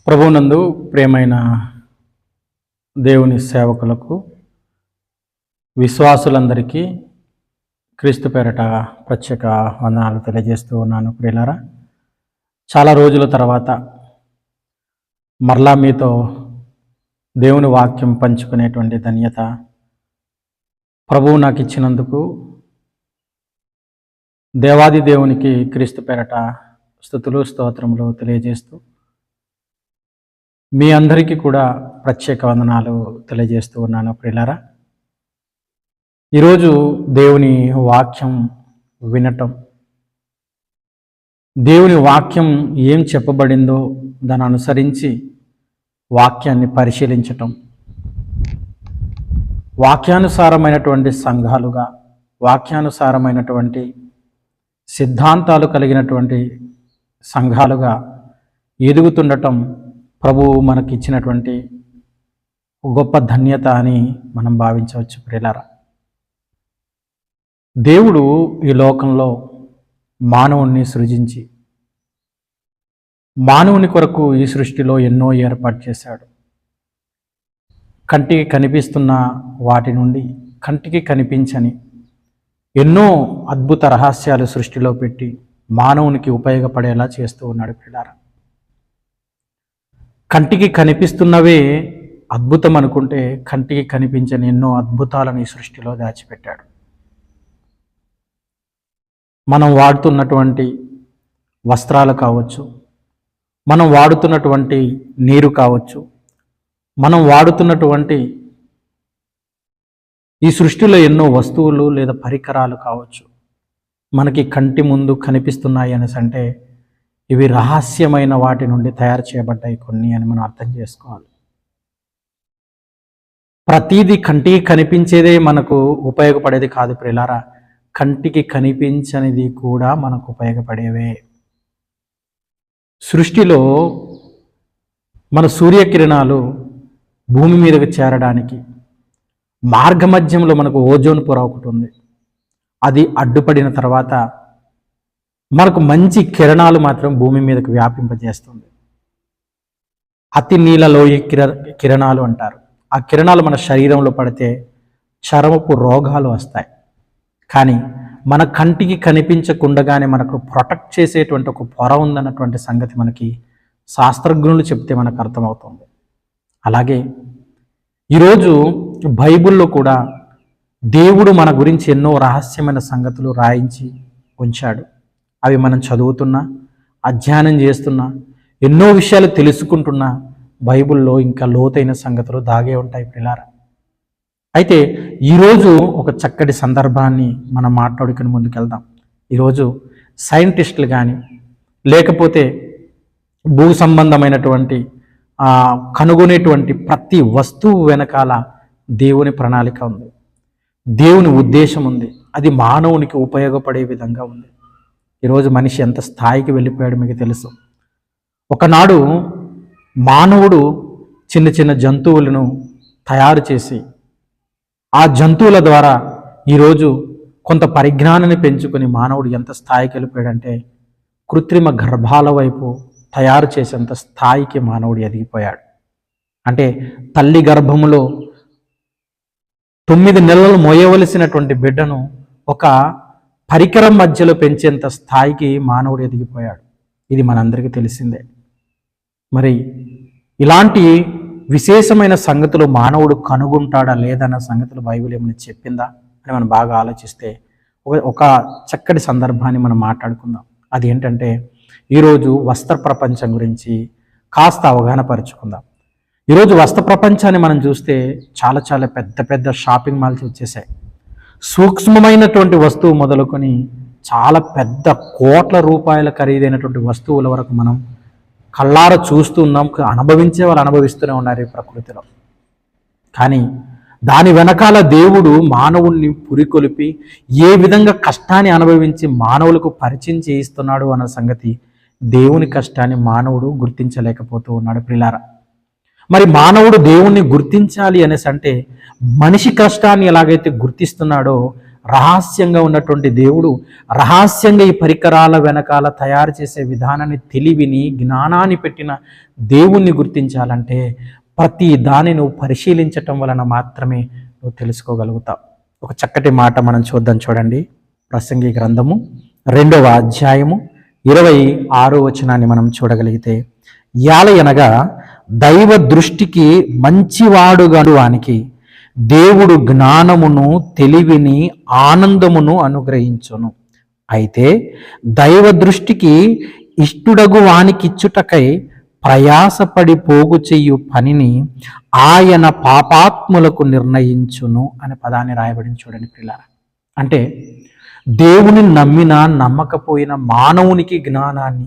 ప్రభునందు ప్రేమైన దేవుని సేవకులకు విశ్వాసులందరికీ క్రీస్తు పేరట ప్రత్యేక వందనాలు తెలియజేస్తూ ఉన్నాను ప్రియులారా. చాలా రోజుల తర్వాత మరలా మీతో దేవుని వాక్యం పంచుకునేటువంటి ధన్యత ప్రభువు నాకు ఇచ్చినందుకు దేవాది దేవునికి క్రీస్తు పేరట స్థుతులు స్తోత్రములు తెలియజేస్తూ మీ అందరికీ కూడా ప్రత్యేక వందనాలు తెలియజేస్తూ ఉన్నాను ప్రియులారా. ఈరోజు దేవుని వాక్యం వినటం. దేవుని వాక్యం ఏం చెప్పబడిందో దాన్ని అనుసరించి వాక్యాన్ని పరిశీలించటం. వాక్యానుసారమైనటువంటి సంఘాలుగా వాక్యానుసారమైనటువంటి సిద్ధాంతాలు కలిగినటువంటి సంఘాలుగా ఎదుగుతుండటం ప్రభువు మనకిచ్చినటువంటి గొప్ప ధన్యత అని మనం భావించవచ్చు ప్రియులారా దేవుడు ఈ లోకంలో మానవుణ్ణి సృజించి మానవుని కొరకు ఈ సృష్టిలో ఎన్నో ఏర్పాటు చేశాడు. కంటికి కనిపిస్తున్న వాటి నుండి కంటికి కనిపించని ఎన్నో అద్భుత రహస్యాలు సృష్టిలో పెట్టి మానవునికి ఉపయోగపడేలా చేస్తూ ఉన్నాడు పిల్లారా కంటికి కనిపిస్తున్నవే అద్భుతం అనుకుంటే కంటికి కనిపించని ఎన్నో అద్భుతాలను ఈ సృష్టిలో దాచిపెట్టాడు. మనం వాడుతున్నటువంటి వస్త్రాలు కావచ్చు మనం వాడుతున్నటువంటి నీరు కావచ్చు మనం వాడుతున్నటువంటి ఈ సృష్టిలో ఎన్నో వస్తువులు లేదా పరికరాలు కావచ్చు మనకి కంటి ముందు కనిపిస్తున్నాయి అనేసి అంటే ఇవి రహస్యమైన వాటి నుండి తయారు చేయబడ్డాయి కొన్ని అని మనం అర్థం చేసుకోవాలి. ప్రతీది కంటికి కనిపించేదే మనకు ఉపయోగపడేది కాదు ప్రిలారా. కంటికి కనిపించనిది కూడా మనకు ఉపయోగపడేవే. సృష్టిలో మన సూర్యకిరణాలు భూమి మీదకు చేరడానికి మార్గమధ్యంలో మనకు ఓజోన్ పొర ఒకటి ఉంది. అది అడ్డుపడిన తర్వాత మనకు మంచి కిరణాలు మాత్రం భూమి మీదకు వ్యాపింపజేస్తుంది. అతి నీళ్ళలోయ కిర కిరణాలు అంటారు. ఆ కిరణాలు మన శరీరంలో పడితే చర్మపు రోగాలు వస్తాయి. కానీ మన కంటికి కనిపించకుండగానే మనకు ప్రొటెక్ట్ చేసేటువంటి ఒక పొర ఉందన్నటువంటి సంగతి మనకి శాస్త్రజ్ఞులు చెప్తే మనకు అర్థమవుతుంది. అలాగే ఈరోజు బైబిల్లో కూడా దేవుడు మన గురించి ఎన్నో రహస్యమైన సంగతులు రాయించి ఉంచాడు. అవి మనం చదువుతున్నా అధ్యయనం చేస్తున్నా ఎన్నో విషయాలు తెలుసుకుంటున్నా బైబిల్లో ఇంకా లోతైన సంగతులు దాగే ఉంటాయి పిల్లారా అయితే ఈరోజు ఒక చక్కటి సందర్భాన్ని మనం మాట్లాడుకుని ముందుకెళ్దాం. ఈరోజు సైంటిస్టులు కానీ లేకపోతే భూ సంబంధమైనటువంటి కనుగొనేటువంటి ప్రతి వస్తువు వెనకాల దేవుని ప్రణాళిక ఉంది. దేవుని ఉద్దేశం ఉంది. అది మానవునికి ఉపయోగపడే విధంగా ఉంది. ఈరోజు మనిషి ఎంత స్థాయికి వెళ్ళిపోయాడు మీకు తెలుసు. ఒకనాడు మానవుడు చిన్న చిన్న జంతువులను తయారు చేసి ఆ జంతువుల ద్వారా ఈరోజు కొంత పరిజ్ఞానాన్ని పెంచుకొని మానవుడు ఎంత స్థాయికి వెళ్ళిపోయాడంటే కృత్రిమ గర్భాల వైపు తయారు చేసేంత స్థాయికి మానవుడు ఎదిగిపోయాడు. అంటే తల్లి గర్భములో తొమ్మిది నెలలు మోయవలసినటువంటి బిడ్డను ఒక పరికరం మధ్యలో పెంచేంత స్థాయికి మానవుడు ఎదిగిపోయాడు. ఇది మనందరికీ తెలిసిందే. మరి ఇలాంటి విశేషమైన సంగతులు మానవుడు కనుగొంటాడా లేదన్న సంగతులు బైబిల్ ఏమైనా చెప్పిందా అని మనం బాగా ఆలోచిస్తే ఒక ఒక చక్కటి సందర్భాన్ని మనం మాట్లాడుకుందాం. అది ఏంటంటే ఈరోజు వస్త్ర ప్రపంచం గురించి కాస్త అవగాహన పరుచుకుందాం ఈరోజు వస్త్ర ప్రపంచాన్ని మనం చూస్తే చాలా చాలా పెద్ద పెద్ద షాపింగ్ మాల్స్ వచ్చేసాయి. సూక్ష్మమైనటువంటి వస్తువు మొదలుకొని చాలా పెద్ద కోట్ల రూపాయల ఖరీదైనటువంటి వస్తువుల వరకు మనం కళ్ళార చూస్తూ ఉన్నాం అనుభవించే వాళ్ళు అనుభవిస్తూనే ఉన్నారు ఈ ప్రకృతిలో. కానీ దాని వెనకాల దేవుడు మానవుణ్ణి పురికొలిపి ఏ విధంగా కష్టాన్ని అనుభవించి మానవులకు పరిచయం చేయిస్తున్నాడు అన్న సంగతి దేవుని కష్టాన్ని మానవుడు గుర్తించలేకపోతూ ఉన్నాడు ప్రిలార. మరి మానవుడు దేవుణ్ణి గుర్తించాలి అనేసి అంటే మనిషి కష్టాన్ని ఎలాగైతే గుర్తిస్తున్నాడో రహస్యంగా ఉన్నటువంటి దేవుడు రహస్యంగా ఈ పరికరాల వెనకాల తయారు చేసే విధానాన్ని తెలివిని జ్ఞానాన్ని పెట్టిన దేవుణ్ణి గుర్తించాలంటే ప్రతి దాన్ని నువ్వు పరిశీలించటం వలన మాత్రమే నువ్వు తెలుసుకోగలుగుతావు. ఒక చక్కటి మాట మనం చూద్దాం చూడండి. ప్రసంగి గ్రంథము రెండవ అధ్యాయము ఇరవై ఆరో వచనాన్ని మనం చూడగలిగితే యాలయనగా దైవ దృష్టికి మంచివాడుగా వానికి దేవుడు జ్ఞానమును తెలివిని ఆనందమును అనుగ్రహించును. అయితే దైవ దృష్టికి ఇష్టుడగు వానికిచ్చుటకై ప్రయాసపడి పోగు చెయ్యు పనిని ఆయన పాపాత్ములకు నిర్ణయించును అనే పదాన్ని రాయబడింది చూడండి పిల్లారా అంటే దేవుని నమ్మినా నమ్మకపోయిన మానవునికి జ్ఞానాన్ని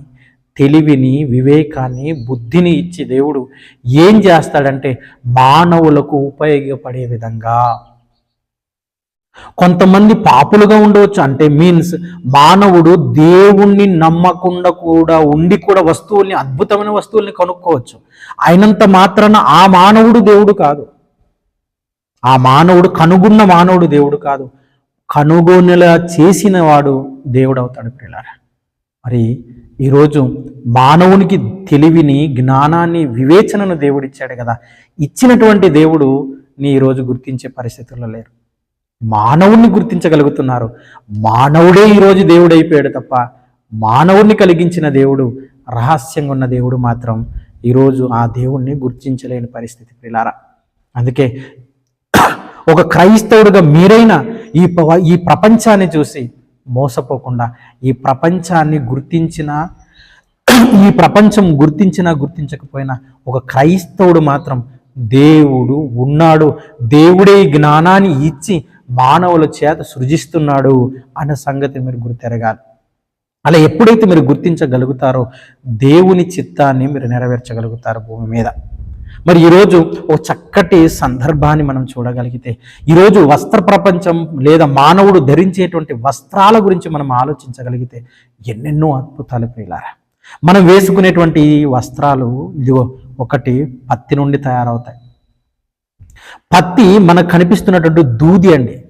తెలివిని వివేకాన్ని బుద్ధిని ఇచ్చి దేవుడు ఏం చేస్తాడంటే మానవులకు ఉపయోగపడే విధంగా. కొంతమంది పాపులుగా ఉండవచ్చు. అంటే మీన్స్ మానవుడు దేవుణ్ణి నమ్మకుండా కూడా ఉండి కూడా వస్తువుల్ని అద్భుతమైన వస్తువుల్ని కనుక్కోవచ్చు. అయినంత మాత్రాన ఆ మానవుడు దేవుడు కాదు. ఆ మానవుడు కనుగొన్న మానవుడు దేవుడు కాదు. కనుగొనేలా చేసిన వాడు దేవుడు అవుతాడు పిల్లరా మరి ఈరోజు మానవునికి తెలివిని జ్ఞానాన్ని వివేచనను దేవుడు ఇచ్చాడు కదా. ఇచ్చినటువంటి దేవుడు నీ ఈరోజు గుర్తించే పరిస్థితుల్లో లేరు. మానవుణ్ణి గుర్తించగలుగుతున్నారు. మానవుడే ఈరోజు దేవుడు అయిపోయాడు తప్ప మానవుణ్ణి కలిగించిన దేవుడు రహస్యంగా ఉన్న దేవుడు మాత్రం ఈరోజు ఆ దేవుణ్ణి గుర్తించలేని పరిస్థితి పిల్లారా అందుకే ఒక క్రైస్తవుడిగా మీరైన ఈ ప- ఈ ప్రపంచాన్ని చూసి మోసపోకుండా ఈ ప్రపంచాన్ని గుర్తించిన ఈ ప్రపంచం గుర్తించినా గుర్తించకపోయినా ఒక క్రైస్తవుడు మాత్రం దేవుడు ఉన్నాడు. దేవుడే జ్ఞానాన్ని ఇచ్చి మానవుల చేత సృజిస్తున్నాడు అన్న సంగతి మీరు గుర్తెరగాలి. అలా ఎప్పుడైతే మీరు గుర్తించగలుగుతారో దేవుని చిత్తాన్ని మీరు నెరవేర్చగలుగుతారు భూమి మీద. మరి ఈరోజు ఒక చక్కటి సందర్భాన్ని మనం చూడగలిగితే ఈరోజు వస్త్ర ప్రపంచం లేదా మానవుడు ధరించేటువంటి వస్త్రాల గురించి మనం ఆలోచించగలిగితే ఎన్నెన్నో అద్భుతాలు పేలారా మనం వేసుకునేటువంటి వస్త్రాలు ఇదిగో ఒకటి పత్తి నుండి తయారవుతాయి. పత్తి మనకు కనిపిస్తున్నటువంటి దూది అండి.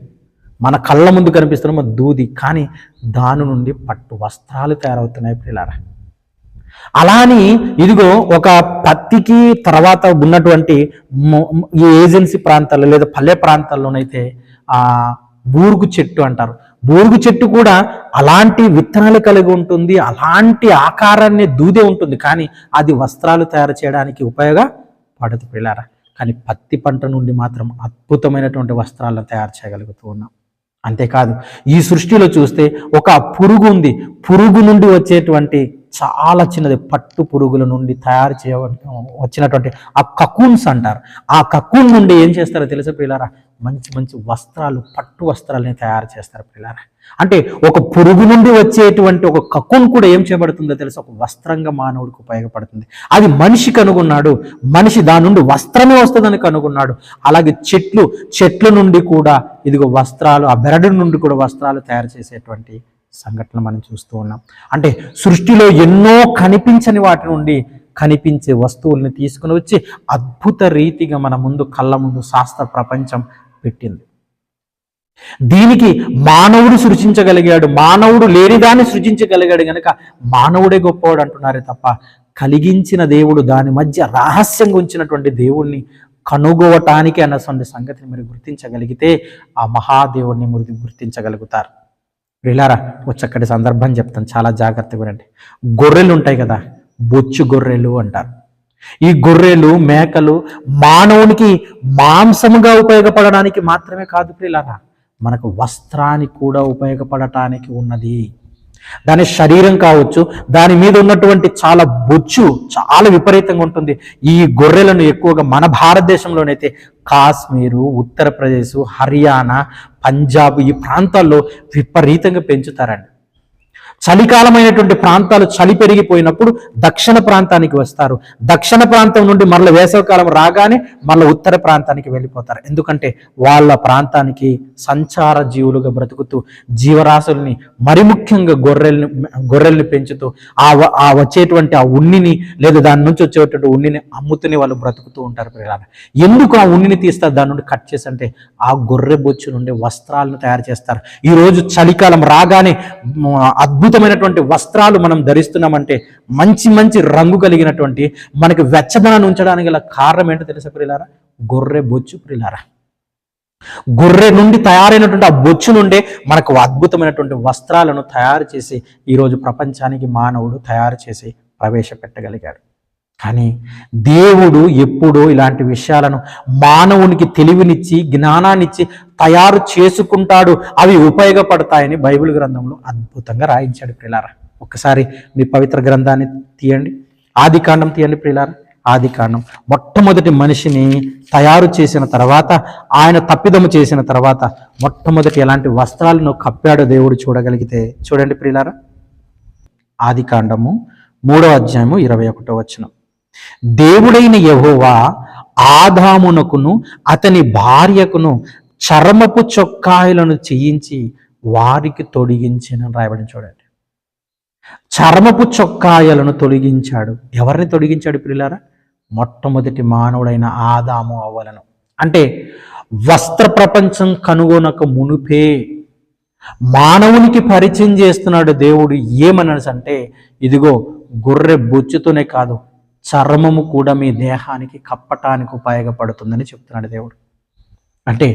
మన కళ్ళ ముందు కనిపిస్తున్న దూది కానీ దాని నుండి పట్టు వస్త్రాలు తయారవుతున్నాయి అలా అని ఇదిగో ఒక పత్తికి తర్వాత ఉన్నటువంటి ఈ ఏజెన్సీ ప్రాంతాల్లో లేదా పల్లె ప్రాంతాల్లోనైతే ఆ బూరుగు చెట్టు అంటారు. బూరుగు చెట్టు కూడా అలాంటి విత్తనాలు కలిగి ఉంటుంది అలాంటి ఆకారాన్ని దూదే ఉంటుంది. కానీ అది వస్త్రాలు తయారు చేయడానికి ఉపయోగపడదు పిల్లారా. కానీ పత్తి పంట నుండి మాత్రం అద్భుతమైనటువంటి వస్త్రాలను తయారు చేయగలుగుతూ ఉన్నాం. అంతేకాదు ఈ సృష్టిలో చూస్తే ఒక పురుగు ఉంది. పురుగు నుండి వచ్చేటువంటి చాలా చిన్నది పట్టు పురుగుల నుండి తయారు చేయ వచ్చినటువంటి ఆ కకూన్స్ అంటారు. ఆ కకూన్ నుండి ఏం చేస్తారో తెలుసా పిల్లారా మంచి మంచి వస్త్రాలు పట్టు వస్త్రాలని తయారు చేస్తారు పిల్లారా అంటే ఒక పురుగు నుండి వచ్చేటువంటి ఒక కకూన్ కూడా ఏం చేయబడుతుందో తెలుసా? ఒక వస్త్రంగా మానవుడికి ఉపయోగపడుతుంది. అది మనిషి కనుగొన్నాడు మనిషి దాని నుండి వస్త్రమే వస్తుందని కనుగొన్నాడు. అలాగే చెట్లు చెట్ల నుండి కూడా ఇదిగో వస్త్రాలు ఆ బెరడు నుండి కూడా వస్త్రాలు తయారు చేసేటువంటి సంఘటన మనం చూస్తూ ఉన్నాం. అంటే సృష్టిలో ఎన్నో కనిపించని వాటి నుండి కనిపించే వస్తువుల్ని తీసుకుని వచ్చి అద్భుత రీతిగా మన ముందు కళ్ళ ముందు శాస్త్ర ప్రపంచం పెట్టింది. దీనికి మానవుడు సృజించగలిగాడు మానవుడు లేనిదాన్ని సృజించగలిగాడు గనక మానవుడే గొప్పవాడు అంటున్నారే తప్ప కలిగించిన దేవుడు దాని మధ్య రహస్యంగా ఉంచినటువంటి దేవుణ్ణి కనుగోవటానికి అన్నటువంటి సంగతిని మీరు గుర్తించగలిగితే ఆ మహాదేవుణ్ణి మీరు గుర్తించగలుగుతారు. వీళ్ళారా ఒక చక్కటి సందర్భం చెప్తాను. చాలా జాగ్రత్తగా వినండి. గొర్రెలు ఉంటాయి కదా బొచ్చు గొర్రెలు అంటారు. ఈ గొర్రెలు మేకలు మానవునికి మాంసముగా ఉపయోగపడడానికి మాత్రమే కాదు ప్రియులారా మనకు వస్త్రానికి కూడా ఉపయోగపడటానికి ఉన్నది. దాని శరీరం కావచ్చు దాని మీద ఉన్నటువంటి చాలా బొచ్చు చాలా విపరీతంగా ఉంటుంది. ఈ గొర్రెలను ఎక్కువగా మన భారతదేశంలోనైతే కాశ్మీరు ఉత్తరప్రదేశ్ హర్యానా పంజాబ్ ఈ ప్రాంతాల్లో విపరీతంగా పెంచుతారండి. చలికాలమైనటువంటి ప్రాంతాలు చలి పెరిగిపోయినప్పుడు దక్షిణ ప్రాంతానికి వస్తారు. దక్షిణ ప్రాంతం నుండి మరల వేసవికాలం రాగానే మళ్ళీ ఉత్తర ప్రాంతానికి వెళ్ళిపోతారు. ఎందుకంటే వాళ్ళ ప్రాంతానికి సంచార జీవులుగా బ్రతుకుతూ జీవరాశుల్ని మరి ముఖ్యంగా గొర్రెల్ని గొర్రెల్ని పెంచుతూ ఆ ఆ వచ్చేటువంటి ఆ ఉన్నిని లేదా దాని నుంచి వచ్చేటువంటి ఉన్నిని అమ్ముతూనే వాళ్ళు బ్రతుకుతూ ఉంటారు పిల్లలు ఎందుకు ఆ ఉన్నిని తీస్తారు? దాని నుండి కట్ చేసి అంటే ఆ గొర్రె బొచ్చు నుండి వస్త్రాలను తయారు చేస్తారు. ఈ రోజు చలికాలం రాగానే అద్భుత అద్భుతమైనటువంటి వస్త్రాలు మనం ధరిస్తున్నామంటే మంచి మంచి రంగు కలిగినటువంటి మనకి వెచ్చదనాన్ని ఉంచడానికి గల కారణం ఏంటో తెలుసా ప్రియులారా? గొర్రె బొచ్చు ప్రియులారా. గొర్రె నుండి తయారైనటువంటి ఆ బొచ్చు నుండే మనకు అద్భుతమైనటువంటి వస్త్రాలను తయారు చేసి ఈరోజు ప్రపంచానికి మానవుడు తయారు చేసి ప్రవేశపెట్టగలిగాడు. కానీ దేవుడు ఎప్పుడూ ఇలాంటి విషయాలను మానవునికి తెలివినిచ్చి జ్ఞానాన్నిచ్చి తయారు చేసుకుంటాడు. అవి ఉపయోగపడతాయని బైబిల్ గ్రంథంలో అద్భుతంగా రాయించాడు ప్రిలారా. ఒక్కసారి మీ పవిత్ర గ్రంథాన్ని తీయండి. ఆది కాండం తీయండి ప్రిలారా. ఆది కాండం. మొట్టమొదటి మనిషిని తయారు చేసిన తర్వాత ఆయన తప్పిదము చేసిన తర్వాత మొట్టమొదటి ఎలాంటి వస్త్రాలను కప్పాడో దేవుడు చూడగలిగితే చూడండి ప్రిలార. ఆది కాండము మూడో అధ్యాయము ఇరవై ఒకటో వచనం. దేవుడైన యహోవా ఆదామునకును అతని భార్యకును చర్మపు చొక్కాయలను చేయించి వారికి తొడిగించిన రాయబడి చూడండి. చర్మపు చొక్కాయలను తొలగించాడు. ఎవరిని తొలగించాడు పిల్లారా మొట్టమొదటి మానవుడైన ఆదాము అవ్వలను. అంటే వస్త్ర ప్రపంచం కనుగొనక మునుపే మానవునికి పరిచయం చేస్తున్నాడు దేవుడు ఏమనసంటే ఇదిగో గొర్రె బొచ్చుతోనే కాదు చర్మము కూడా మీ దేహానికి కప్పటానికి ఉపయోగపడుతుందని చెప్తున్నాడు దేవుడు. అంటే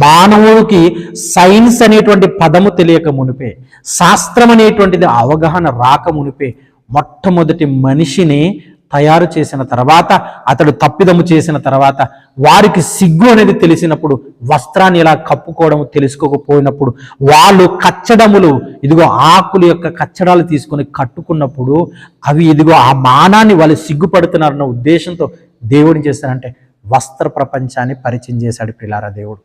మానవుడికి సైన్స్ అనేటువంటి పదము తెలియక మునిపే శాస్త్రం అనేటువంటిది అవగాహన రాక మునిపే మొట్టమొదటి మనిషిని తయారు చేసిన తర్వాత అతడు తప్పిదము చేసిన తర్వాత వారికి సిగ్గు అనేది తెలిసినప్పుడు వస్త్రాన్ని ఎలా కప్పుకోవడం తెలుసుకోకపోయినప్పుడు వాళ్ళు కచ్చడములు ఇదిగో ఆకులు యొక్క కచ్చడాలు తీసుకొని కట్టుకున్నప్పుడు అవి ఇదిగో ఆ మానాన్ని వాళ్ళు సిగ్గుపడుతున్నారన్న ఉద్దేశంతో దేవుడిని చేస్తారంటే వస్త్ర ప్రపంచాన్ని పరిచయం చేశాడు పిల్లారా దేవుడు.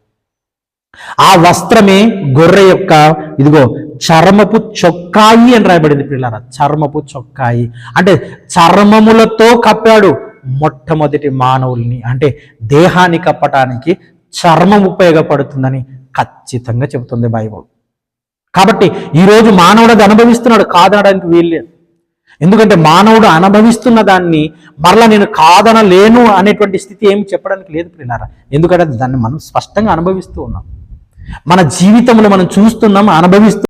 ఆ వస్త్రమే గొర్రె యొక్క ఇదిగో చర్మపు చొక్కాయి అని రాయబడింది పిల్లల చర్మపు చొక్కాయి. అంటే చర్మములతో కప్పాడు మొట్టమొదటి మానవుల్ని. అంటే దేహాన్ని కప్పటానికి చర్మం ఉపయోగపడుతుందని ఖచ్చితంగా చెబుతుంది బైబుల్. కాబట్టి ఈరోజు మానవుడు అది అనుభవిస్తున్నాడు కాదనడానికి వీల్లేదు. ఎందుకంటే మానవుడు అనుభవిస్తున్న దాన్ని మరలా నేను కాదనలేను అనేటువంటి స్థితి ఏమి చెప్పడానికి లేదు ప్రియులారా ఎందుకంటే దాన్ని మనం స్పష్టంగా అనుభవిస్తూ ఉన్నాం. మన జీవితంలో మనం చూస్తున్నాం అనుభవిస్తున్నాం.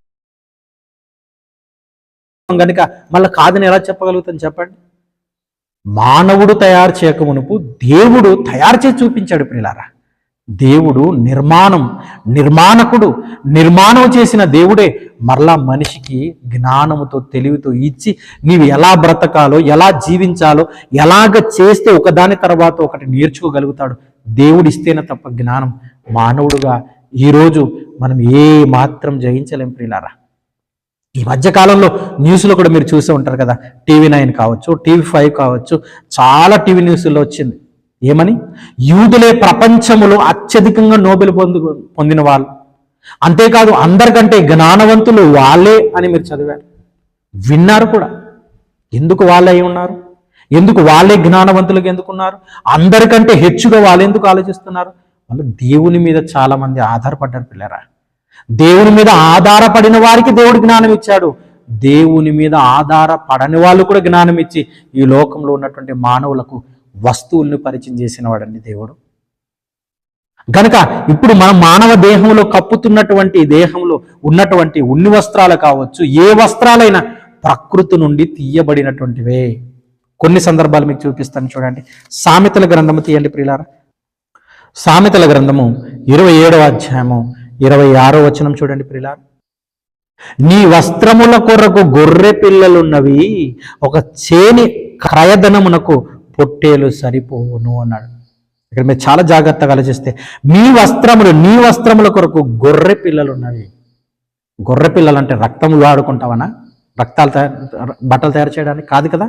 కనుక మళ్ళీ కాదని ఎలా చెప్పగలుగుతాం చెప్పండి? మానవుడు తయారు చేయక మునుపు దేవుడు తయారు చేసి చూపించాడు ప్రిలారా దేవుడు నిర్మాణం నిర్మాణకుడు నిర్మాణం చేసిన దేవుడే మరలా మనిషికి జ్ఞానముతో తెలివితో ఇచ్చి నీవు ఎలా బ్రతకాలో ఎలా జీవించాలో ఎలాగ చేస్తే ఒకదాని తర్వాత ఒకటి నేర్చుకోగలుగుతాడు. దేవుడు ఇస్తేనే తప్ప జ్ఞానం మానవుడుగా ఈరోజు మనం ఏ మాత్రం జయించలేం ప్రియులారా. ఈ మధ్యకాలంలో న్యూస్లో కూడా మీరు చూసే ఉంటారు కదా టీవీ నైన్ కావచ్చు టీవీ ఫైవ్ కావచ్చు చాలా టీవీ న్యూస్లో వచ్చింది. ఏమని? యూదులే ప్రపంచంలో అత్యధికంగా నోబెల్ పొందు పొందిన వాళ్ళు. అంతేకాదు అందరికంటే జ్ఞానవంతులు వాళ్ళే అని మీరు చదివారు. విన్నారు కూడా. ఎందుకు వాళ్ళే అయి ఉన్నారు? ఎందుకు వాళ్ళే జ్ఞానవంతులుగా ఎందుకున్నారు? అందరికంటే హెచ్చుగా వాళ్ళు ఎందుకు ఆలోచిస్తున్నారు? వాళ్ళు దేవుని మీద చాలా మంది ఆధారపడ్డారు పిల్లరా. దేవుని మీద ఆధారపడిన వారికి దేవుడు జ్ఞానం ఇచ్చాడు. దేవుని మీద ఆధారపడని వాళ్ళు కూడా జ్ఞానం ఇచ్చి ఈ లోకంలో ఉన్నటువంటి మానవులకు వస్తువుల్ని పరిచయం చేసిన వాడండి దేవుడు. గనక ఇప్పుడు మన మానవ దేహంలో కప్పుతున్నటువంటి దేహంలో ఉన్నటువంటి ఉన్ని వస్త్రాలు కావచ్చు ఏ వస్త్రాలైనా ప్రకృతి నుండి తీయబడినటువంటివే. కొన్ని సందర్భాలు మీకు చూపిస్తాను చూడండి. సామెతల గ్రంథము తీయండి ప్రియులారా. సామెతల గ్రంథము ఇరవై ఏడవ అధ్యాయము ఇరవై ఆరో వచనం చూడండి ప్రిలా నీ వస్త్రముల కొరకు గొర్రె పిల్లలున్నవి ఒక చేని క్రయధనమునకు పొట్టేలు సరిపోవును అన్నాడు. ఇక్కడ మీరు చాలా జాగ్రత్తగా ఆలోచిస్తే మీ వస్త్రములు నీ వస్త్రముల కొరకు గొర్రె పిల్లలు ఉన్నవి గొర్రె పిల్లలు అంటే రక్తములు ఆడుకుంటావనా? రక్తాలు తయారు బట్టలు తయారు చేయడానికి కాదు కదా?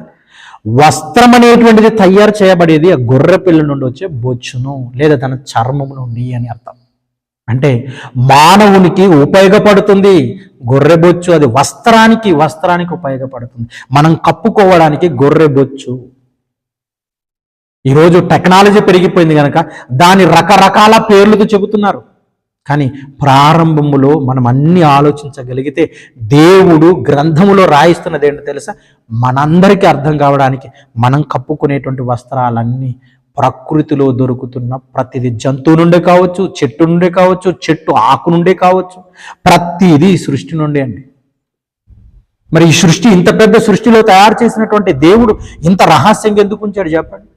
వస్త్రం అనేటువంటిది తయారు చేయబడేది ఆ గొర్రె పిల్ల నుండి వచ్చే బొచ్చును లేదా తన చర్మము నుండి అని అర్థం. అంటే మానవునికి ఉపయోగపడుతుంది గొర్రె బొచ్చు అది వస్త్రానికి వస్త్రానికి ఉపయోగపడుతుంది. మనం కప్పుకోవడానికి గొర్రె బొచ్చు. ఈరోజు టెక్నాలజీ పెరిగిపోయింది కనుక దాని రకరకాల పేర్లతో చెబుతున్నారు. కానీ ప్రారంభములో మనం అన్ని ఆలోచించగలిగితే దేవుడు గ్రంథములో రాయిస్తున్నది ఏంటో తెలుసా? మనందరికీ అర్థం కావడానికి మనం కప్పుకునేటువంటి వస్త్రాలన్నీ ప్రకృతిలో దొరుకుతున్న ప్రతిదీ జంతువు నుండే కావచ్చు చెట్టు నుండే కావచ్చు చెట్టు ఆకు నుండే కావచ్చు ప్రతిదీ సృష్టి నుండే అండి. మరి ఈ సృష్టి ఇంత పెద్ద సృష్టిలో తయారు చేసినటువంటి దేవుడు ఇంత రహస్యంగా ఎందుకు ఉంచాడు చెప్పండి?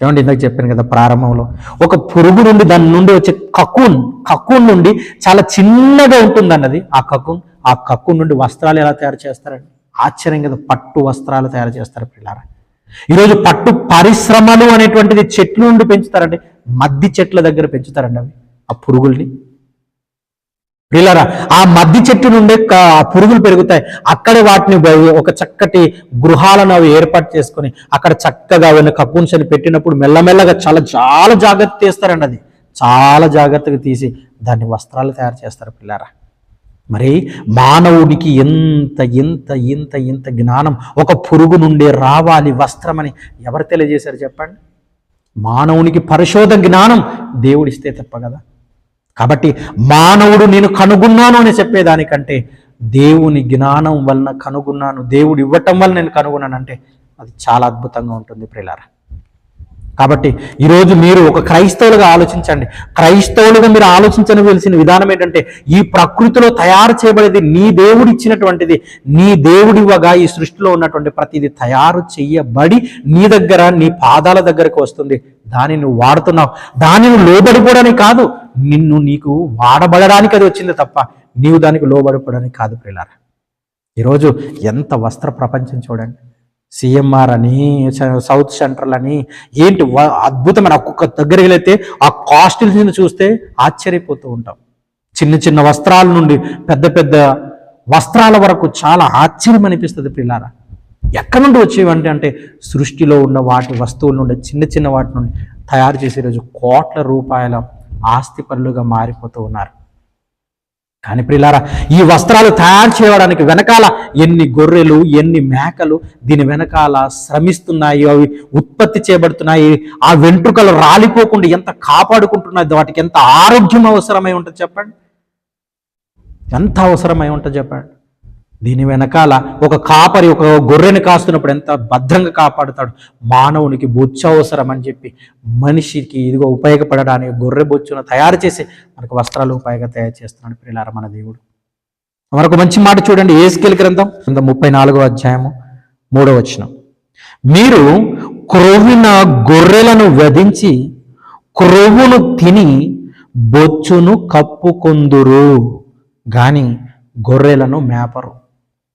ఏమండి ఇందాక చెప్పాను కదా ప్రారంభంలో? ఒక పురుగు నుండి దాని నుండి వచ్చే కక్కున్ కక్కున్ నుండి చాలా చిన్నగా ఉంటుంది అన్నది ఆ కక్కున్ ఆ కక్కున్ నుండి వస్త్రాలు ఎలా తయారు చేస్తారండి? ఆశ్చర్యం కదా పట్టు వస్త్రాలు తయారు చేస్తారు పిల్లారా. ఈరోజు పట్టు పరిశ్రమలు అనేటువంటిది చెట్ల నుండి పెంచుతారండి. మద్ది చెట్ల దగ్గర పెంచుతారండి అవి. ఆ పురుగుల్ని పిల్లరా ఆ మద్ది చెట్టు నుండే పురుగులు పెరుగుతాయి. అక్కడే వాటిని ఒక చక్కటి గృహాలను అవి ఏర్పాటు చేసుకొని అక్కడ చక్కగా అవన్నీ కక్కున్స్ అని పెట్టినప్పుడు మెల్లమెల్లగా చాలా చాలా జాగ్రత్త తీస్తారండి అది. చాలా జాగ్రత్తగా తీసి దాన్ని వస్త్రాలు తయారు చేస్తారు పిల్లారా మరి మానవుడికి ఎంత ఎంత ఇంత ఇంత జ్ఞానం ఒక పురుగు నుండే రావాలి వస్త్రమని ఎవరు తెలియజేశారు చెప్పండి? మానవునికి పరిశోధ జ్ఞానం దేవుడిస్తే తప్ప కదా. కాబట్టి మానవుడు నేను కనుగొన్నాను అని చెప్పేదానికంటే దేవుని జ్ఞానం వలన కనుగొన్నాను దేవుడు ఇవ్వటం వల్ల నేను కనుగొన్నాను అంటే అది చాలా అద్భుతంగా ఉంటుంది ప్రిలారా కాబట్టి ఈరోజు మీరు ఒక క్రైస్తవులుగా ఆలోచించండి. క్రైస్తవులుగా మీరు ఆలోచించవలసిన విధానం ఏంటంటే ఈ ప్రకృతిలో తయారు చేయబడేది నీ దేవుడు ఇచ్చినటువంటిది నీ దేవుడివ్వగా ఈ సృష్టిలో ఉన్నటువంటి ప్రతిదీ తయారు చేయబడి నీ దగ్గర నీ పాదాల దగ్గరకు వస్తుంది. దాన్ని నువ్వు వాడుతున్నావు. దానిని లోబడిపోవడానికి కాదు. నిన్ను నీకు వాడబడడానికి అది వచ్చింది తప్ప నీవు దానికి లోబడిపోవడానికి కాదు ప్రియులారా. ఈరోజు ఎంత వస్త్ర ప్రపంచం చూడండి. సిఎంఆర్ అని స- సౌత్ సెంట్రల్ అని ఏంటి అద్భుతమైన ఒక్కొక్క దగ్గరికి వెళితే ఆ కాస్ట్యూమ్స్ని చూస్తే ఆశ్చర్యపోతూ ఉంటాం. చిన్న చిన్న వస్త్రాల నుండి పెద్ద పెద్ద వస్త్రాల వరకు చాలా ఆశ్చర్యం అనిపిస్తుంది పిల్లారా ఎక్కడి నుండి వచ్చేవంటే అంటే సృష్టిలో ఉన్న వాటి వస్తువుల నుండి చిన్న చిన్న వాటి నుండి తయారు చేసే రోజు కోట్ల రూపాయల ఆస్తి పనులుగా మారిపోతూ ఉన్నారు. కానీ ప్రిలారా ఈ వస్త్రాలు తయారు చేయడానికి వెనకాల ఎన్ని గొర్రెలు ఎన్ని మేకలు దీని వెనకాల శ్రమిస్తున్నాయి అవి ఉత్పత్తి చేయబడుతున్నాయి ఆ వెంట్రుకలు రాలిపోకుండా ఎంత కాపాడుకుంటున్నాయి వాటికి ఎంత ఆరోగ్యం అవసరమై ఉంటుంది చెప్పండి. ఎంత అవసరమై ఉంటుంది చెప్పండి. దీని వెనకాల ఒక కాపరి ఒక గొర్రెని కాస్తున్నప్పుడు ఎంత భద్రంగా కాపాడుతాడు? మానవునికి బొచ్చు అవసరం అని చెప్పి మనిషికి ఇదిగో ఉపయోగపడడానికి గొర్రె బొచ్చును తయారు చేసి మనకు వస్త్రాలు ఉపయోగంగా తయారు చేస్తున్నాడు ప్రియులార మన దేవుడు. మరొక మంచి మాట చూడండి ఏసుకెళ్ళి గ్రంథం కింద ముప్పై నాలుగో అధ్యాయము మూడో వచనం. మీరు క్రోవిన గొర్రెలను వధించి క్రొవ్వును తిని బొచ్చును కప్పుకొందురు గాని గొర్రెలను మేపరు.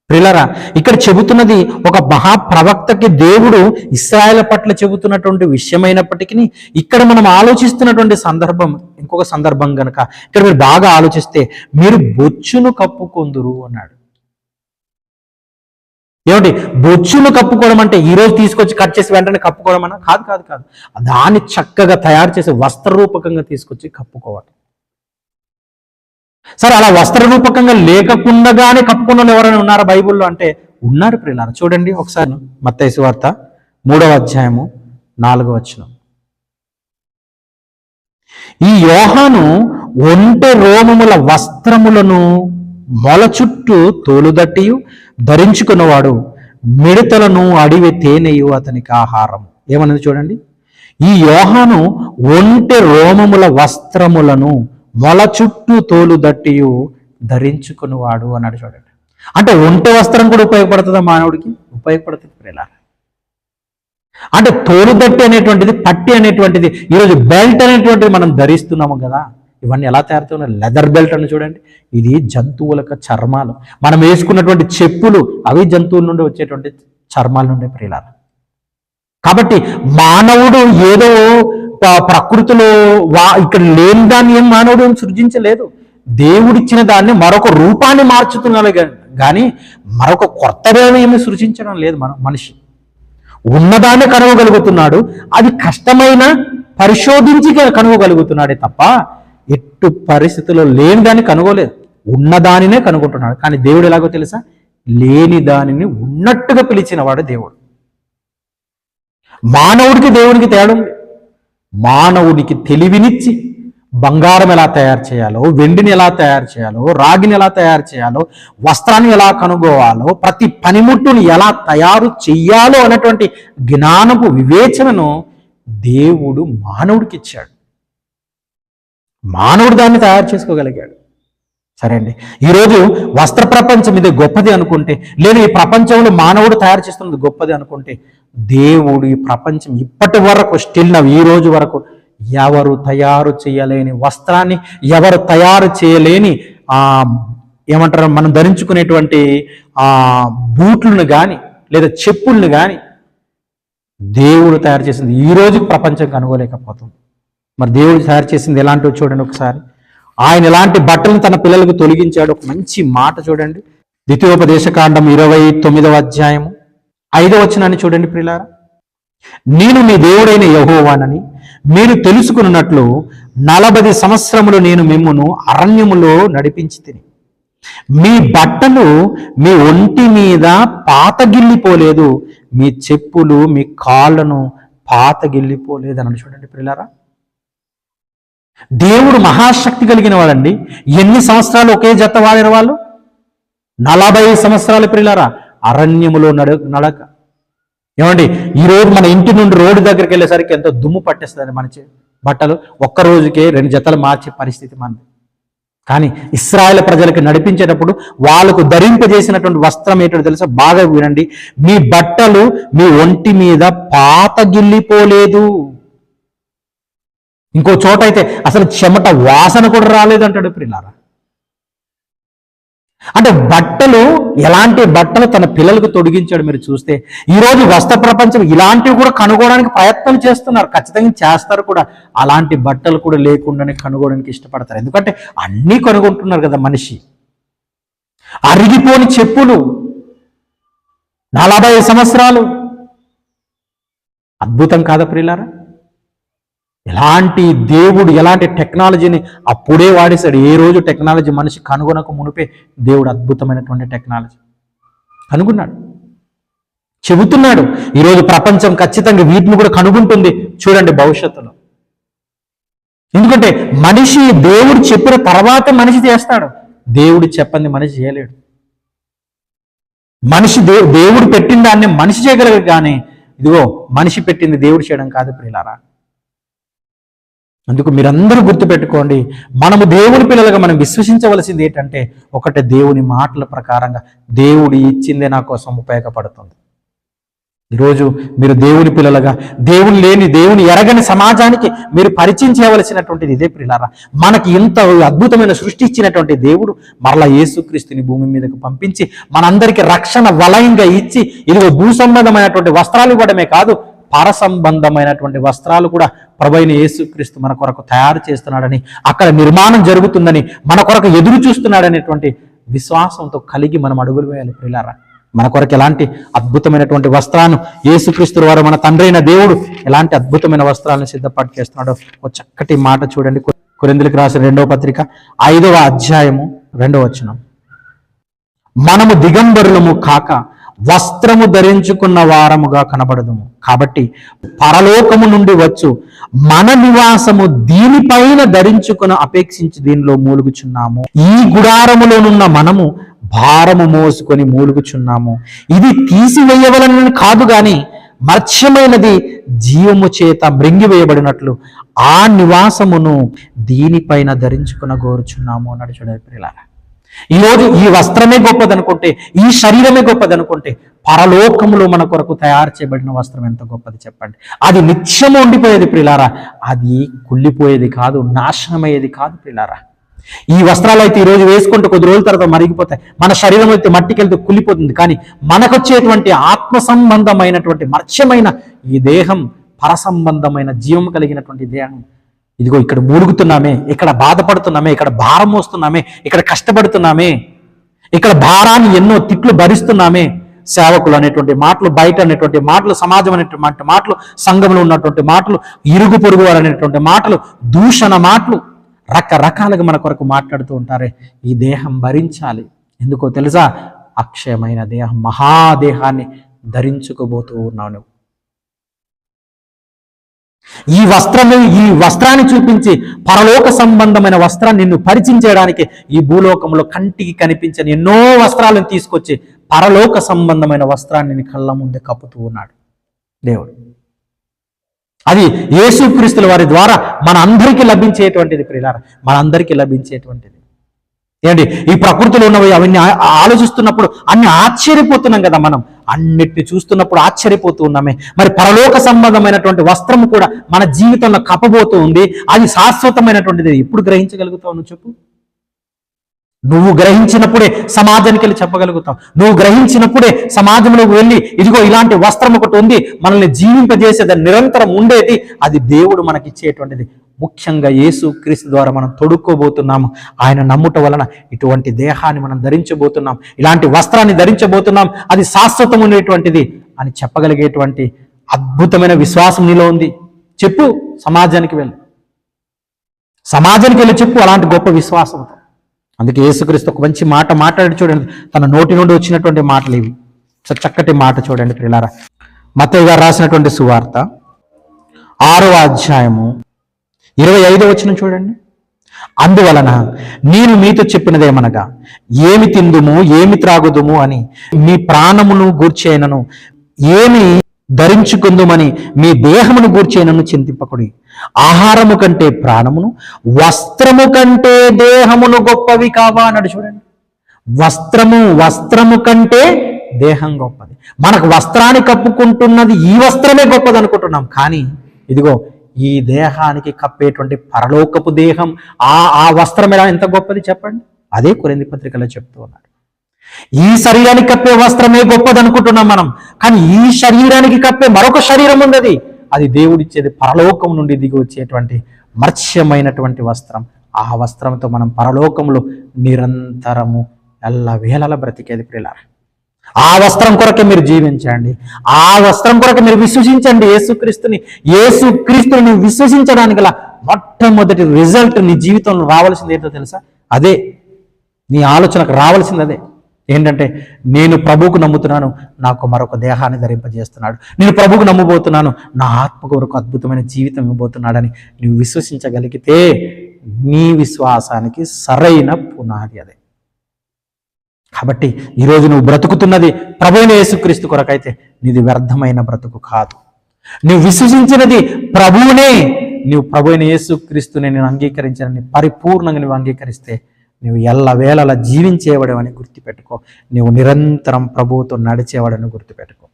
ప్రిలరా ఇక్కడ చెబుతున్నది ఒక మహాప్రవక్తకి దేవుడు ఇస్రాయల పట్ల చెబుతున్నటువంటి విషయమైనప్పటికీ ఇక్కడ మనం ఆలోచిస్తున్నటువంటి సందర్భం ఇంకొక సందర్భం గనక ఇక్కడ మీరు బాగా ఆలోచిస్తే మీరు బొచ్చును కప్పుకొందురు అన్నాడు. ఏమిటి బొచ్చును కప్పుకోవడం అంటే ఈరోజు తీసుకొచ్చి కట్ చేసి వెంటనే కప్పుకోవడం అన్నా కాదు కాదు కాదు. దాన్ని చక్కగా తయారు చేసి వస్త్ర రూపకంగా తీసుకొచ్చి కప్పుకోవటం. సరే అలా వస్త్ర రూపకంగా లేకుండానే కప్పుకున్న ఎవరైనా ఉన్నారా బైబిల్లో? అంటే ఉన్నారు ప్రియులారా. చూడండి ఒకసారి మత్తైసు వార్త మూడవ అధ్యాయము నాలుగవ వచనం. ఈ యోహాను ఒంటె రోమముల వస్త్రములను మొల చుట్టూ తోలుదట్టియు ధరించుకున్నవాడు మిడతలను అడివి తేనెయు అతనికి ఆహారం. ఏమన్నది చూడండి. ఈ యోహాను ఒంటె రోమముల వస్త్రములను మొల చుట్టూ తోలుదట్టియు ధరించుకునివాడు అన్నాడు చూడండి. అంటే ఒంటె వస్త్రం కూడా ఉపయోగపడుతుందా మానవుడికి? ఉపయోగపడుతుంది ప్రియులారా. అంటే తోలుదట్టి అనేటువంటిది పట్టి అనేటువంటిది ఈరోజు బెల్ట్ అనేటువంటిది మనం ధరిస్తున్నాము కదా. ఇవన్నీ ఎలా తయారవుతున్నాయి? లెదర్ బెల్ట్ అని చూడండి. ఇది జంతువులకు చర్మాలు. మనం వేసుకున్నటువంటి చెప్పులు అవి జంతువుల నుండి వచ్చేటువంటి చర్మాల నుండి ప్రియులారు. కాబట్టి మానవుడు ఏదో ప్రకృతిలో వా ఇక్కడ లేని దాన్ని ఏం మానవుడు ఏం సృజించలేదు. దేవుడిచ్చిన దాన్ని మరొక రూపాన్ని మార్చుతున్నాడు కానీ మరొక కొత్తదేమో ఏమీ సృజించడం లేదు మన మనిషి. ఉన్నదాన్ని కనుగొగలుగుతున్నాడు. అది కష్టమైన పరిశోధించి కనుగొగలుగుతున్నాడే తప్ప ఎట్టు పరిస్థితుల్లో లేని దాన్ని కనుగోలేదు. ఉన్నదానినే కనుగొంటున్నాడు. కానీ దేవుడు ఎలాగో తెలుసా? లేని దానిని ఉన్నట్టుగా పిలిచినవాడు దేవుడు. మానవుడికి దేవుడికి తేడా ఉంది. మానవుడికి తెలివినిచ్చి బంగారం ఎలా తయారు చేయాలో వెండిని ఎలా తయారు చేయాలో రాగిని ఎలా తయారు చేయాలో వస్త్రాన్ని ఎలా కనుగోవాలో ప్రతి పనిముట్టుని ఎలా తయారు చెయ్యాలో అనేటువంటి జ్ఞానపు వివేచనను దేవుడు మానవుడికి ఇచ్చాడు. మానవుడు దాన్ని తయారు చేసుకోగలిగాడు. సరే అండి. ఈరోజు వస్త్ర ప్రపంచం ఇది గొప్పది అనుకుంటే లేదు ఈ ప్రపంచంలో మానవుడు తయారు చేస్తున్నది గొప్పది అనుకుంటే దేవుడు ఈ ప్రపంచం ఇప్పటి వరకు స్టిల్ నవ్ ఈ రోజు వరకు ఎవరు తయారు చేయలేని వస్త్రాన్ని ఎవరు తయారు చేయలేని ఆ ఏమంటారు మనం ధరించుకునేటువంటి ఆ బూట్లను కానీ లేదా చెప్పుల్ని కానీ దేవుడు తయారు చేసింది. ఈ రోజు ప్రపంచం కనుగోలేకపోతుంది మరి దేవుడు తయారు చేసింది ఎలాంటివి చూడండి ఒకసారి. ఆయన ఇలాంటి బట్టలను తన పిల్లలకు తొలగించాడు. ఒక మంచి మాట చూడండి. ద్వితీయోపదేశకాండం ఇరవై తొమ్మిదవ అధ్యాయము. ఐదవ వచనాన్ని చూడండి ప్రిలారా నేను మీ దేవుడైన యహోవానని మీరు తెలుసుకున్నట్లు నలభై సంవత్సరములు నేను మిమ్మును అరణ్యములో నడిపించి తిని మీ బట్టలు మీ ఒంటి మీద పాతగిల్లిపోలేదు. మీ చెప్పులు మీ కాళ్ళను పాతగిల్లిపోలేదు అని చూడండి పిల్లరా దేవుడు మహాశక్తి కలిగిన వాడండి. ఎన్ని సంవత్సరాలు ఒకే జత వాడిన వాళ్ళు? నలభై సంవత్సరాల పిల్లరా అరణ్యములో నడ నడక. ఏమండి? ఈ రోజు మన ఇంటి నుండి రోడ్డు దగ్గరికి వెళ్ళేసరికి ఎంతో దుమ్ము పట్టేస్తుంది మన బట్టలు. ఒక్క రోజుకే రెండు జతలు మార్చే పరిస్థితి మనది. కానీ ఇస్రాయల్ ప్రజలకు నడిపించేటప్పుడు వాళ్ళకు ధరింపజేసినటువంటి వస్త్రం ఏంటో తెలుసా? బాగా వినండి. మీ బట్టలు మీ ఒంటి మీద పాత గిల్లిపోలేదు ఇంకో చోట అయితే అసలు చెమట వాసన కూడా రాలేదంటాడు ప్రిలారా? అంటే బట్టలు ఎలాంటి బట్టలు తన పిల్లలకు తొడిగించాడు మీరు చూస్తే ఈరోజు వస్త్ర ప్రపంచం ఇలాంటివి కూడా కనుగోడానికి ప్రయత్నం చేస్తున్నారు. ఖచ్చితంగా చేస్తారు కూడా. అలాంటి బట్టలు కూడా లేకుండానే కనుగోడానికి ఇష్టపడతారు. ఎందుకంటే అన్నీ కనుగొంటున్నారు కదా మనిషి. అరిగిపోని చెప్పులు నలభై సంవత్సరాలు. అద్భుతం కాదా ప్రియులారా ఎలాంటి దేవుడు ఎలాంటి టెక్నాలజీని అప్పుడే వాడేశాడు. ఏ రోజు టెక్నాలజీ మనిషి కనుగొనక మునిపే దేవుడు అద్భుతమైనటువంటి టెక్నాలజీ కనుగొన్నాడు. చెబుతున్నాడు. ఈరోజు ప్రపంచం ఖచ్చితంగా వీటిని కూడా కనుగొంటుంది. చూడండి భవిష్యత్తులో. ఎందుకంటే మనిషి దేవుడు చెప్పిన తర్వాత మనిషి చేస్తాడు. దేవుడు చెప్పంది మనిషి చేయలేడు. మనిషి దేవుడు పెట్టిన దాన్ని మనిషి చేయగలరు కానీ ఇదిగో మనిషి పెట్టింది దేవుడు చేయడం కాదు ప్రియులారా. అందుకు మీరందరూ గుర్తుపెట్టుకోండి మనము దేవుని పిల్లలుగా మనం విశ్వసించవలసింది ఏంటంటే ఒకటే దేవుని మాటల ప్రకారంగా దేవుడు ఇచ్చిందే నా కోసం ఉపయోగపడుతుంది. ఈరోజు మీరు దేవుని పిల్లలుగా దేవుని లేని దేవుని ఎరగని సమాజానికి మీరు పరిచయం చేయవలసినటువంటిది ఇదే పిల్లరా మనకి ఇంత అద్భుతమైన సృష్టి ఇచ్చినటువంటి దేవుడు మరలా యేసుక్రీస్తుని భూమి మీదకు పంపించి మనందరికీ రక్షణ వలయంగా ఇచ్చి ఇదిగో భూ సంబంధమైనటువంటి వస్త్రాలు ఇవ్వడమే కాదు పరసంబంధమైనటువంటి వస్త్రాలు కూడా ప్రభైన యేసుక్రీస్తు మన కొరకు తయారు చేస్తున్నాడని అక్కడ నిర్మాణం జరుగుతుందని మన కొరకు ఎదురు చూస్తున్నాడనేటువంటి విశ్వాసంతో కలిగి మనం అడుగులు వేయాలి ప్రిలారా మన కొరకు ఎలాంటి అద్భుతమైనటువంటి వస్త్రాన్ని యేసుక్రీస్తు వారు మన తండ్రి అయిన దేవుడు ఎలాంటి అద్భుతమైన వస్త్రాలను సిద్ధపాటు చేస్తున్నాడో ఒక చక్కటి మాట చూడండి. కొరిందులకు రాసిన రెండవ పత్రిక ఐదవ అధ్యాయము రెండవ వచనం. మనము దిగంబరులము కాక వస్త్రము ధరించుకున్న వారముగా కనబడదుము. కాబట్టి పరలోకము నుండి వచ్చు మన నివాసము దీనిపైన ధరించుకుని అపేక్షించి దీనిలో మూలుగుచున్నాము. ఈ గుడారములోనున్న మనము భారము మోసుకొని మూలుగుచున్నాము. ఇది తీసివేయవలనని కాదు గాని మర్చ్యమైనది జీవము చేత మృంగివేయబడినట్లు ఆ నివాసమును దీనిపైన ధరించుకున గోరుచున్నాము అన్నాడు చూడాలి ఈరోజు ఈ వస్త్రమే గొప్పదనుకుంటే ఈ శరీరమే గొప్పదనుకుంటే పరలోకములో మన కొరకు తయారు చేయబడిన వస్త్రం ఎంత గొప్పది చెప్పండి. అది నిత్యము ఉండిపోయేది ప్రిలారా. అది కుళ్ళిపోయేది కాదు నాశనమయ్యేది కాదు ప్రిలారా. ఈ వస్త్రాలు అయితే ఈరోజు వేసుకుంటే కొద్ది రోజుల తర్వాత మరిగిపోతాయి. మన శరీరం అయితే మట్టికెళ్తే కుళ్ళిపోతుంది. కానీ మనకొచ్చేటువంటి ఆత్మ సంబంధమైనటువంటి మర్చ్యమైన ఈ దేహం పరసంబంధమైన జీవం కలిగినటువంటి దేహం ఇదిగో ఇక్కడ మూలుగుతున్నామే ఇక్కడ బాధపడుతున్నామే ఇక్కడ భారం మోస్తున్నామే ఇక్కడ కష్టపడుతున్నామే ఇక్కడ భారాన్ని ఎన్నో తిట్లు భరిస్తున్నామే. సేవకులు అనేటువంటి మాటలు బయట అనేటువంటి మాటలు సమాజం అనేటువంటి మాటలు సంఘంలో ఉన్నటువంటి మాటలు ఇరుగు పొరుగు అనేటువంటి మాటలు దూషణ మాటలు రకరకాలుగా మన కొరకు మాట్లాడుతూ ఉంటారే. ఈ దేహం భరించాలి. ఎందుకో తెలుసా? అక్షయమైన దేహం మహాదేహాన్ని ధరించుకోబోతూ ఉన్నావు నువ్వు ఈ వస్త్రము ఈ వస్త్రాన్ని చూపించి పరలోక సంబంధమైన వస్త్రాన్ని నిన్ను పరిచయం చేయడానికి ఈ భూలోకంలో కంటికి కనిపించని ఎన్నో వస్త్రాలను తీసుకొచ్చి పరలోక సంబంధమైన వస్త్రాన్ని కళ్ళ ముందే కప్పుతూ ఉన్నాడు దేవుడు. అది యేసుక్రీస్తుల వారి ద్వారా మన అందరికీ లభించేటువంటిది ప్రియులార మనందరికీ లభించేటువంటిది. ఏంటి? ఈ ప్రకృతిలో ఉన్నవి అవన్నీ ఆలోచిస్తున్నప్పుడు అన్ని ఆశ్చర్యపోతున్నాం కదా మనం. అన్నిటిని చూస్తున్నప్పుడు ఆశ్చర్యపోతూ ఉన్నామే. మరి పరలోక సంబంధమైనటువంటి వస్త్రము కూడా మన జీవితంలో కప్పబోతూ ఉంది. అది శాశ్వతమైనటువంటిది. ఎప్పుడు గ్రహించగలుగుతావు నువ్వు చెప్పు? నువ్వు గ్రహించినప్పుడే సమాజానికి వెళ్ళి చెప్పగలుగుతావు. నువ్వు గ్రహించినప్పుడే సమాజంలోకి వెళ్ళి ఇదిగో ఇలాంటి వస్త్రం ఒకటి ఉంది. మనల్ని జీవింపజేసేది నిరంతరం ఉండేది. అది దేవుడు మనకిచ్చేటువంటిది. ముఖ్యంగా యేసు క్రీస్తు ద్వారా మనం తొడుక్కోబోతున్నాము. ఆయన నమ్ముట వలన ఇటువంటి దేహాన్ని మనం ధరించబోతున్నాం. ఇలాంటి వస్త్రాన్ని ధరించబోతున్నాం. అది శాశ్వతం ఉండేటువంటిది అని చెప్పగలిగేటువంటి అద్భుతమైన విశ్వాసం నీలో ఉంది. చెప్పు సమాజానికి వెళ్ళి. సమాజానికి వెళ్ళి చెప్పు అలాంటి గొప్ప విశ్వాసంతో అందుకే యేసుక్రీస్తు ఒక మంచి మాట మాట్లాడి చూడండి. తన నోటి నుండి వచ్చినటువంటి మాటలు ఇవి. చక్కటి మాట చూడండి ప్రిలారా మత్తయ్య గారు రాసినటువంటి సువార్త ఆరో అధ్యాయము ఇరవై ఐదో వచ్చిన చూడండి. అందువలన నేను మీతో చెప్పినదేమనగా ఏమి తిందుము ఏమి త్రాగుదుము అని మీ ప్రాణమును గూర్చేనను ఏమి ధరించుకుందుమని మీ దేహమును గూర్చేనను చింతింపకుడి. ఆహారము కంటే ప్రాణమును వస్త్రము కంటే దేహమును గొప్పవి కావా అన్నాడు చూడండి. వస్త్రము వస్త్రము కంటే దేహం గొప్పది. మనకు వస్త్రాన్ని కప్పుకుంటున్నది ఈ వస్త్రమే గొప్పది అనుకుంటున్నాం కానీ ఇదిగో ఈ దేహానికి కప్పేటువంటి పరలోకపు దేహం ఆ ఆ వస్త్రం ఎలా? ఎంత గొప్పది చెప్పండి. అదే కొరింది పత్రికలో చెప్తూ ఉన్నాడు. ఈ శరీరానికి కప్పే వస్త్రమే గొప్పది అనుకుంటున్నాం మనం. కానీ ఈ శరీరానికి కప్పే మరొక శరీరం ఉన్నది. అది దేవుడిచ్చేది పరలోకం నుండి దిగి వచ్చేటువంటి మర్చ్యమైనటువంటి వస్త్రం. ఆ వస్త్రంతో మనం పరలోకంలో నిరంతరము ఎల్ల వేళల బ్రతికేది ప్రియులారా ఆ వస్త్రం కొరకే మీరు జీవించండి. ఆ వస్త్రం కొరకు మీరు విశ్వసించండి యేసుక్రీస్తుని. యేసుక్రీస్తుని నువ్వు విశ్వసించడానికి గల మొట్టమొదటి రిజల్ట్ నీ జీవితంలో రావాల్సింది ఏంటో తెలుసా? అదే. నీ ఆలోచనకు రావాల్సింది అదే. ఏంటంటే నేను ప్రభువుకు నమ్ముతున్నాను నాకు మరొక దేహాన్ని ధరింపజేస్తున్నాడు. నేను ప్రభువుకు నమ్మబోతున్నాను నా ఆత్మకు కొరకు అద్భుతమైన జీవితం ఇవ్వబోతున్నాడని నువ్వు విశ్వసించగలిగితే నీ విశ్వాసానికి సరైన పునాది అదే. కాబట్టి ఈరోజు నువ్వు బ్రతుకుతున్నది ప్రభువుని యేసుక్రీస్తు కొరకైతే నీది వ్యర్థమైన బ్రతుకు కాదు. నువ్వు విశ్వసించినది ప్రభువునే నువ్వు ప్రభుని యేసుక్రీస్తుని నేను అంగీకరించాలని పరిపూర్ణంగా నువ్వు అంగీకరిస్తే నువ్వు ఎల్లవేళలా జీవించేవాడవని గుర్తుపెట్టుకో. నువ్వు నిరంతరం ప్రభువుతో నడిచేవాడని గుర్తుపెట్టుకో.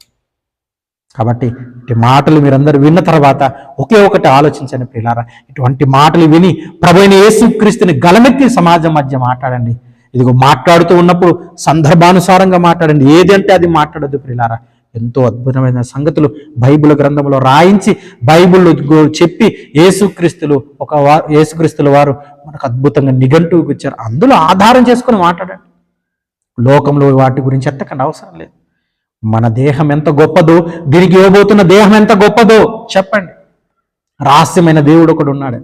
కాబట్టి ఇటు మాటలు మీరందరూ విన్న తర్వాత ఒకే ఒకటి ఆలోచించండి పిల్లారా ఇటువంటి మాటలు విని ప్రభుని యేసుక్రీస్తుని గలమెత్తి సమాజం మధ్య మాట్లాడండి. ఇదిగో మాట్లాడుతూ ఉన్నప్పుడు సందర్భానుసారంగా మాట్లాడండి. ఏదంటే అది మాట్లాడద్దు ప్రిలారా. ఎంతో అద్భుతమైన సంగతులు బైబిల్ గ్రంథంలో రాయించి బైబిల్ చెప్పి యేసుక్రీస్తులు ఒక వారు యేసుక్రీస్తుల వారు మనకు అద్భుతంగా నిఘంటువుకి ఇచ్చారు అందులో ఆధారం చేసుకుని మాట్లాడండి. లోకంలో వాటి గురించి ఎట్టకండి అవసరం లేదు. మన దేహం ఎంత గొప్పదో దీనికి ఇవ్వబోతున్న దేహం ఎంత గొప్పదో చెప్పండి. రహస్యమైన దేవుడు ఒకడు ఉన్నాడు.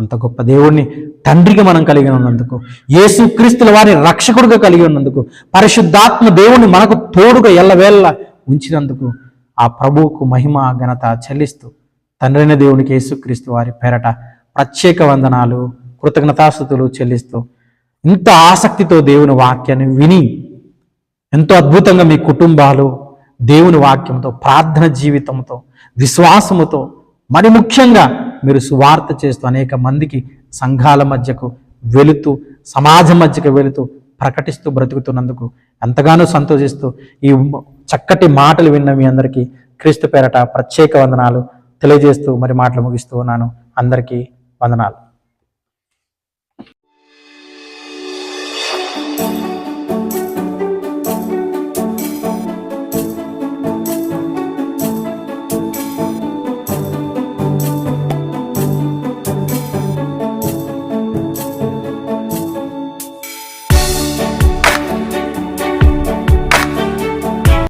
అంత గొప్ప దేవుణ్ణి తండ్రిగా మనం కలిగి ఉన్నందుకు యేసు క్రీస్తుల వారి రక్షకుడుగా కలిగి ఉన్నందుకు పరిశుద్ధాత్మ దేవుణ్ణి మనకు తోడుగా ఎల్లవేళ్ళ ఉంచినందుకు ఆ ప్రభువుకు మహిమ ఘనత చెల్లిస్తూ తండ్రైన దేవునికి యేసుక్రీస్తు వారి పేరట ప్రత్యేక వందనాలు కృతజ్ఞతాస్థుతులు చెల్లిస్తూ ఇంత ఆసక్తితో దేవుని వాక్యాన్ని విని ఎంతో అద్భుతంగా మీ కుటుంబాలు దేవుని వాక్యంతో ప్రార్థన జీవితంతో విశ్వాసముతో మరి ముఖ్యంగా మీరు సువార్త చేస్తూ అనేక మందికి సంఘాల మధ్యకు వెళుతూ సమాజం మధ్యకు వెళుతూ ప్రకటిస్తూ బ్రతుకుతున్నందుకు ఎంతగానో సంతోషిస్తూ ఈ చక్కటి మాటలు విన్న మీ అందరికీ క్రీస్తు పేరట ప్రత్యేక వందనాలు తెలియజేస్తూ మరి మాటలు ముగిస్తూ ఉన్నాను. అందరికీ వందనాలు.